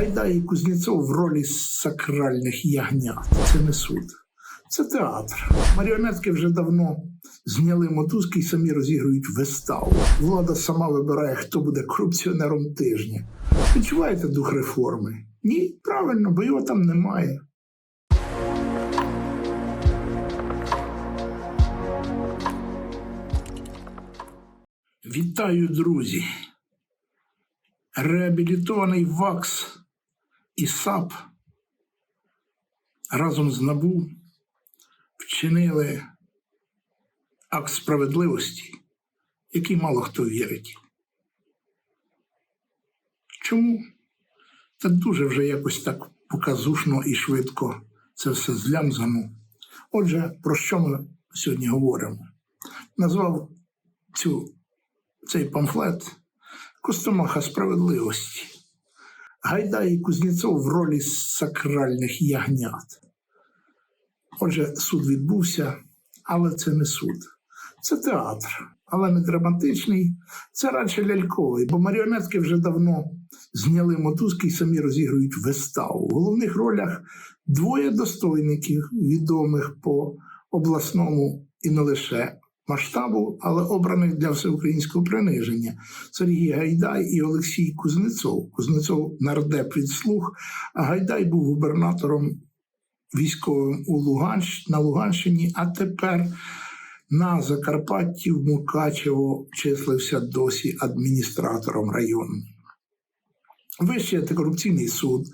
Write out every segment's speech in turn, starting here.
Гайдай і Кузнєцов в ролі сакральних ягнят. Це не суд. Це театр. Маріонетки вже давно зняли мотузки і самі розігрують виставу. Влада сама вибирає, хто буде корупціонером тижня. Відчуваєте дух реформи? Ні, правильно, бо його там немає. Вітаю, друзі! Реабілітований ВАКС і САП разом з НАБУ вчинили акт справедливості, який мало хто вірить. Чому? Та дуже вже якось так показушно і швидко це все злямзано. Отже, про що ми сьогодні говоримо? Назвав цю, цей памфлет Костомаха справедливості. Гайдай і Кузнєцов в ролі сакральних ягнят. Отже, суд відбувся, але це не суд. Це театр, але не драматичний, це радше ляльковий, бо маріонетки вже давно зняли мотузки і самі розігрують виставу. В головних ролях двоє достойників, відомих по обласному і не лише масштабу, але обраних для всеукраїнського приниження. Сергій Гайдай і Олексій Кузнецов. Кузнецов нардеп від слуг, а Гайдай був губернатором військовим у Луганщ... на Луганщині, а тепер на Закарпатті в Мукачево числився досі адміністратором району. Вищий антикорупційний суд,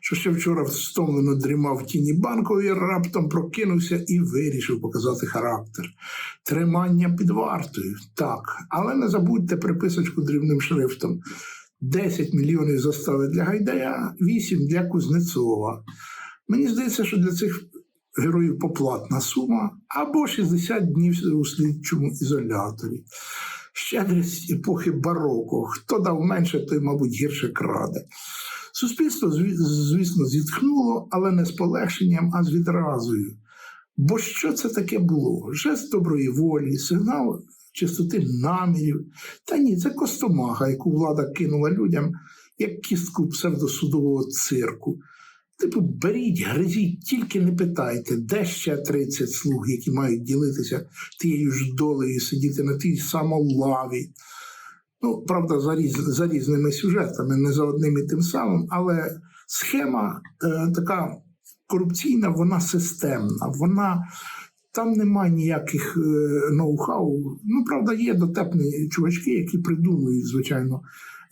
що ще вчора стомлено дрімав в тіні банкової, раптом прокинувся і вирішив показати характер. Тримання під вартою, так, але не забудьте приписочку дрібним шрифтом. 10 мільйонів застави для Гайдая, 8 для Кузнецова. Мені здається, що для цих героїв поплатна сума або 60 днів у слідчому ізоляторі. Щедрість епохи бароко. Хто дав менше, той, мабуть, гірше краде. Суспільство, зві- звісно, зітхнуло, але не з полегшенням, а з відразою. Бо що це таке було? Жест доброї волі, сигнал чистоти намірів. Та ні, це костомаха, яку влада кинула людям як кістку псевдосудового цирку. Типу, беріть, гризіть, тільки не питайте, де ще 30 слуг, які мають ділитися тією ж долею, сидіти на тій самій лаві. Ну, правда, за, різ, за різними сюжетами, не за одним і тим самим, але схема е, така корупційна, вона системна, вона. Там немає ніяких е, ноу-хау. Ну, правда, є дотепні чувачки, які придумують, звичайно,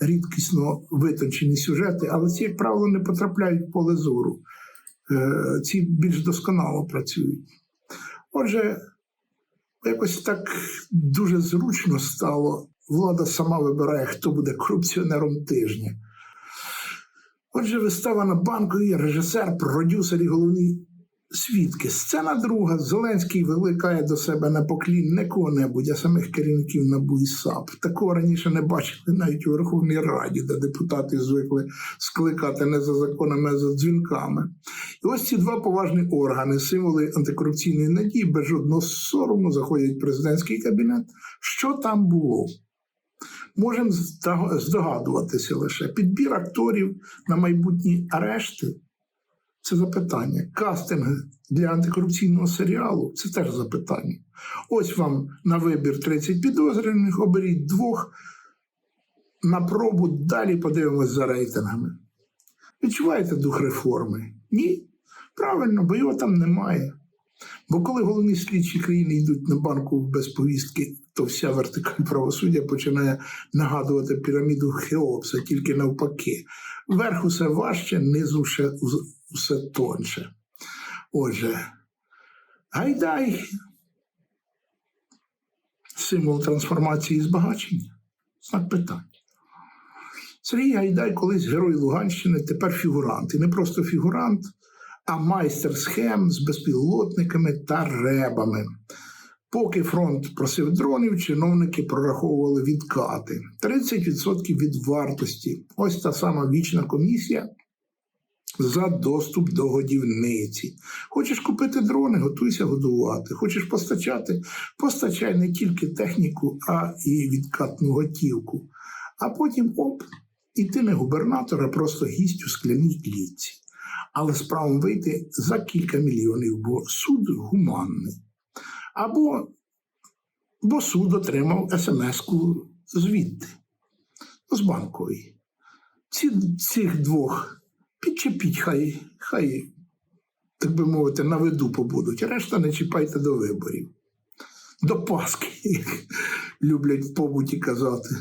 рідкісно витончені сюжети, але ці, як правило, не потрапляють в поле зору. Е, ці більш досконало працюють. Отже, якось так дуже зручно стало. Влада сама вибирає, хто буде корупціонером тижня. Отже, вистава на банкові, режисер, продюсер і головні свідки. Сцена друга. Зеленський викликає до себе на поклін не кого-небудь, а самих керівників НАБУ і САП. Такого раніше не бачили навіть у Верховній Раді, де депутати звикли скликати не за законами, а за дзвінками. І ось ці два поважні органи, символи антикорупційної надії, без жодного сорому заходять в президентський кабінет. Що там було? Можемо здогадуватися лише підбір акторів на майбутні арешти. Це запитання. Кастинг для антикорупційного серіалу це теж запитання. Ось вам на вибір 30 підозрюваних, оберіть двох на пробу, далі подивимось за рейтингами. Відчуваєте дух реформи? Ні? Правильно, бо його там немає. Бо коли головні слідчі країни йдуть на банку без повістки, то вся вертикаль правосуддя починає нагадувати піраміду Хеопса, тільки навпаки. Верх усе важче, низу ще усе тонше. Отже, гайдай символ трансформації і збагачення. Знак питання. Сергій Гайдай колись герой Луганщини, тепер фігурант. І не просто фігурант, а майстер схем з безпілотниками та ребами. Поки фронт просив дронів, чиновники прораховували відкати. 30% від вартості. Ось та сама вічна комісія за доступ до годівниці. Хочеш купити дрони, готуйся годувати. Хочеш постачати, постачай не тільки техніку, а і відкатну готівку. А потім оп, І ти не губернатор, а просто гість у скляній клітці. Але з вийти за кілька мільйонів, бо суд гуманний. Або бо суд отримав смс-ку звідти, з банкової. Ці, цих двох підчепіть, хай, хай, так би мовити, на виду побудуть. Решта не чіпайте до виборів. До Пасхи, як люблять в побуті казати.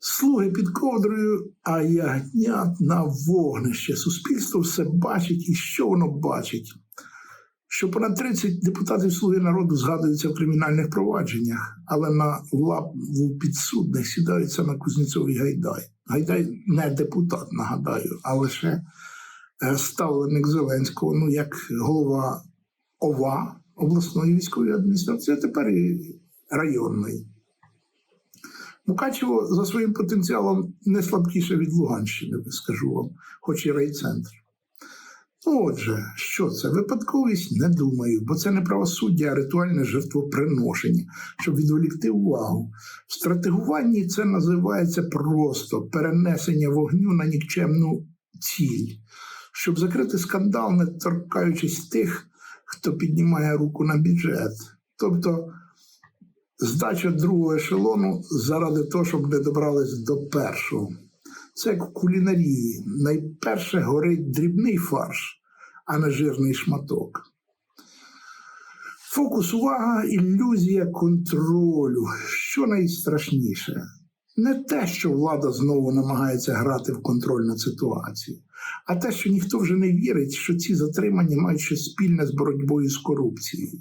Слуги під ковдрою, а ягнят на вогнище. Суспільство все бачить і що воно бачить. Що понад 30 депутатів Слуги народу згадуються в кримінальних провадженнях, але на лаву підсудних сідаються на Кузнєцов і Гайдай. Гайдай не депутат, нагадаю, а лише е, ставленик Зеленського, ну як голова ОВА обласної військової адміністрації, а тепер і районної. Мукачево за своїм потенціалом не слабкіше від Луганщини, скажу вам, хоч і райцентр. Ну, Отже, що це? Випадковість не думаю, бо це не правосуддя, а ритуальне жертвоприношення, щоб відволікти увагу. В стратегуванні це називається просто перенесення вогню на нікчемну ціль, щоб закрити скандал, не торкаючись тих, хто піднімає руку на бюджет. Тобто здача другого ешелону заради того, щоб не добрались до першого. Це як у кулінарії. Найперше горить дрібний фарш, а не жирний шматок. Фокус увага, ілюзія контролю. Що найстрашніше? Не те, що влада знову намагається грати в контроль над ситуацією, а те, що ніхто вже не вірить, що ці затримання мають щось спільне з боротьбою з корупцією.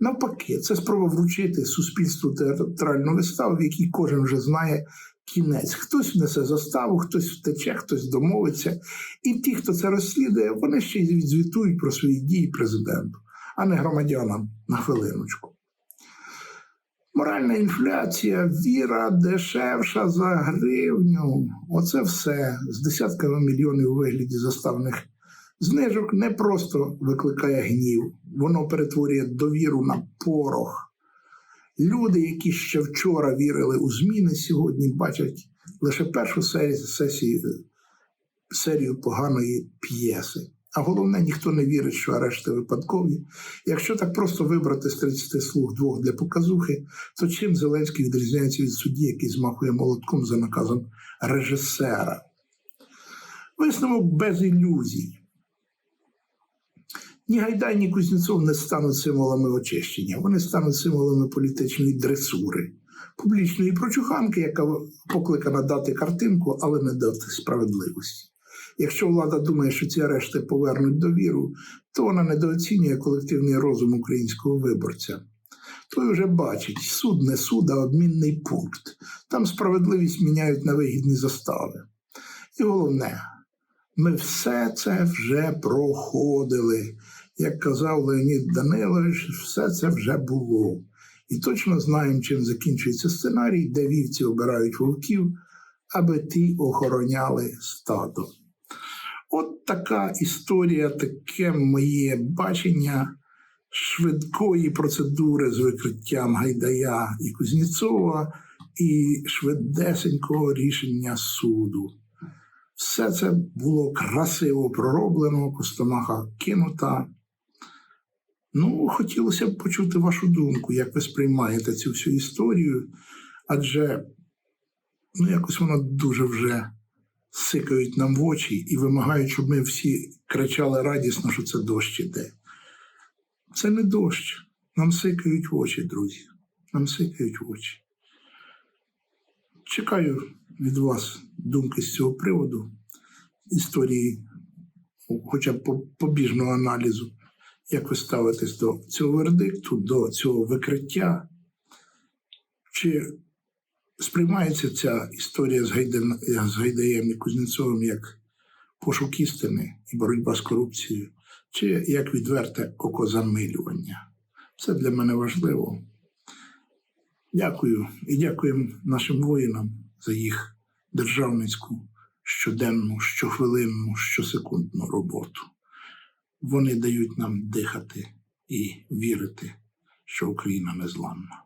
Навпаки, це спроба вручити суспільству театральну виставу, в якій кожен вже знає кінець. Хтось внесе заставу, хтось втече, хтось домовиться. І ті, хто це розслідує, вони ще й відзвітують про свої дії президенту, а не громадянам на хвилиночку. Моральна інфляція, віра дешевша за гривню. Оце все з десятками мільйонів у вигляді заставних знижок не просто викликає гнів, воно перетворює довіру на порох. Люди, які ще вчора вірили у зміни, сьогодні бачать лише першу серію, сесію, серію поганої п'єси. А головне, ніхто не вірить, що арешти випадкові. Якщо так просто вибрати з 30 слуг двох для показухи, то чим Зеленський відрізняється від судді, який змахує молотком за наказом режисера? Висновок без ілюзій. Ні Гайдай, ні Кузнєцов не стануть символами очищення, вони стануть символами політичної дресури, публічної прочуханки, яка покликана дати картинку, але не дати справедливості. Якщо влада думає, що ці арешти повернуть довіру, то вона недооцінює колективний розум українського виборця. Той вже бачить, суд не суд, а обмінний пункт. Там справедливість міняють на вигідні застави. І головне, ми все це вже проходили. Як казав Леонід Данилович, все це вже було. І точно знаємо, чим закінчується сценарій, де вівці обирають вовків, аби ті охороняли стадо. От така історія, таке моє бачення швидкої процедури з викриттям Гайдая і Кузнєцова і швидесенького рішення суду. Все це було красиво пророблено, Костомаха кинута. Ну, хотілося б почути вашу думку, як ви сприймаєте цю всю історію, адже ну, якось воно дуже вже сикають нам в очі і вимагають, щоб ми всі кричали радісно, що це дощ іде. Це не дощ. Нам сикають в очі, друзі. Нам сикають в очі. Чекаю від вас думки з цього приводу, історії, хоча б побіжного аналізу, як ви ставитесь до цього вердикту, до цього викриття. Чи сприймається ця історія з, Гайден, з Гайдаєм і Кузнєцовим як пошук істини і боротьба з корупцією, чи як відверте окозамилювання? Це для мене важливо. Дякую і дякуємо нашим воїнам за їх державницьку щоденну, щохвилинну, щосекундну роботу. Вони дають нам дихати і вірити, що Україна незламна.